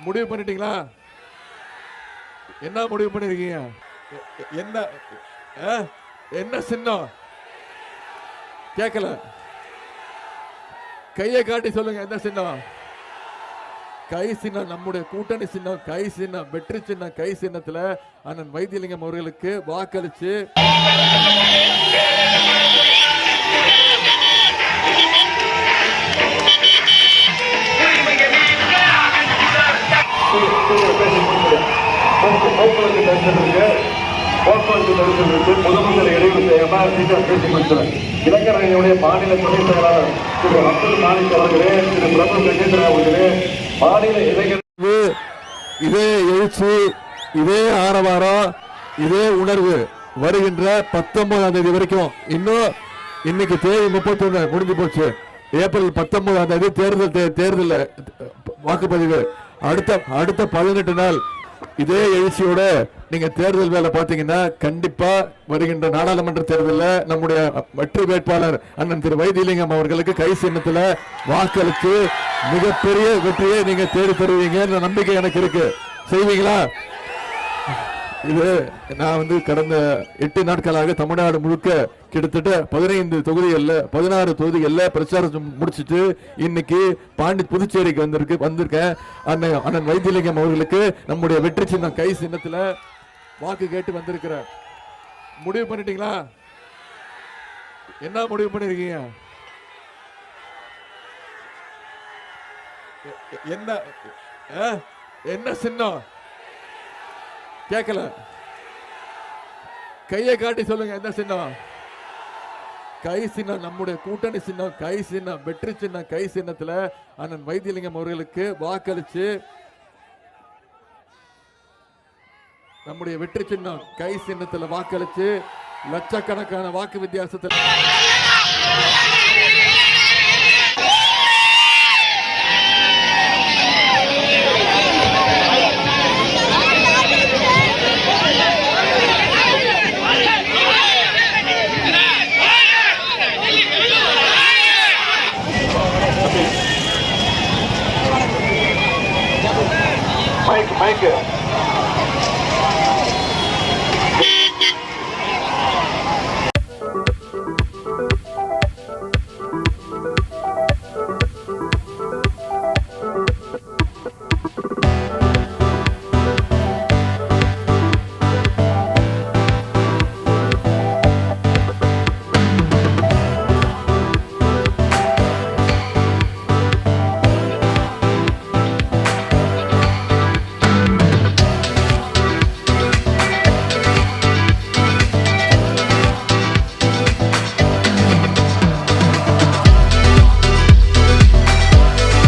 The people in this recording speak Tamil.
முடிவு பண்ணிட்டீங்களா? என்ன முடிவு பண்ணிருக்கீங்க? என்ன ஆ? என்ன சின்னம்? கேட்கல கையை காட்டி சொல்லுங்க என்ன சின்னம்? கை சின்னம் நம்முடைய கூட்டணி சின்னம் கை சின்னம் வெற்றி சின்னம் கை சின்னத்துல அண்ணன் வைத்தியலிங்கம் அவர்களுக்கு வாக்களிச்சு. போக்குவரத்து தரிசனத்திற்கு பொதுமக்கள் இடைவெளி செய்யாம சீக்கிரம் பேசி முடிச்சிடும் இளைஞரணியுடைய மாநில துணை செயலாளர் திரு அப்துல் மாலிக் அவர்களே திரு பிரபு கஜேந்திரன் அவர்களே மாநில இளைஞர் இதே எழுச்சி இதே ஆரவாரம் இதே உணர்வு வருகின்ற பத்தொன்பதாம் தேதி வரைக்கும். இன்னும் இன்னைக்கு தேதி முப்பத்தி ஒன்று முடிஞ்சு போச்சு. ஏப்ரல் பத்தொன்பதாம் தேதி தேர்தல் தேர்தல் வாக்குப்பதிவு. அடுத்த அடுத்த பதினெட்டு நாள் இதே எழுச்சியோட நீங்க தேர்தல் வேலை பாத்தீங்கன்னா கண்டிப்பா வருகின்ற நாடாளுமன்ற தேர்தலில் நம்முடைய வெற்றி வேட்பாளர் அண்ணன் திரு வைத்தியலிங்கம் அவர்களுக்கு கை சின்னத்துல வாக்களித்து மிகப்பெரிய வெற்றியை நீங்க தேடி தருவீங்க நம்பிக்கை எனக்கு இருக்கு. செய்வீங்களா? இது நான் வந்து கடந்த எட்டு நாட்களாக தமிழ்நாடு முழுக்க கிட்டத்தட்ட பதினைந்து தொகுதிகளில் பதினாறு தொகுதிகளில் பிரச்சாரம் முடிச்சுட்டு இன்னைக்கு பாண்டி புதுச்சேரிக்கு வந்திருக்கு வந்திருக்கேன். அண்ணன் அண்ணன் வைத்தியலிங்கம் அவர்களுக்கு நம்முடைய வெற்றி சின்னம் கை சின்னத்தில் வாக்கு கேட்டு வந்திருக்கிறேன் முடிவு பண்ணிட்டீங்களா? என்ன முடிவு பண்ணிருக்கீங்க? என்ன என்ன சின்னம்? கேட்கல கையை காட்டி சொல்லுங்க என்ன சின்னம்? கை சின்னம் நம்முடைய கூட்டணி சின்னம் கை சின்னம் வெற்றி சின்னம் கை சின்னத்துல அண்ணன் வைத்தியலிங்கம் அவர்களுக்கு வாக்களிச்சு நம்முடைய வெற்றி சின்னம் கை சின்னத்துல வாக்களிச்சு லட்சக்கணக்கான வாக்கு வித்தியாசத்தில்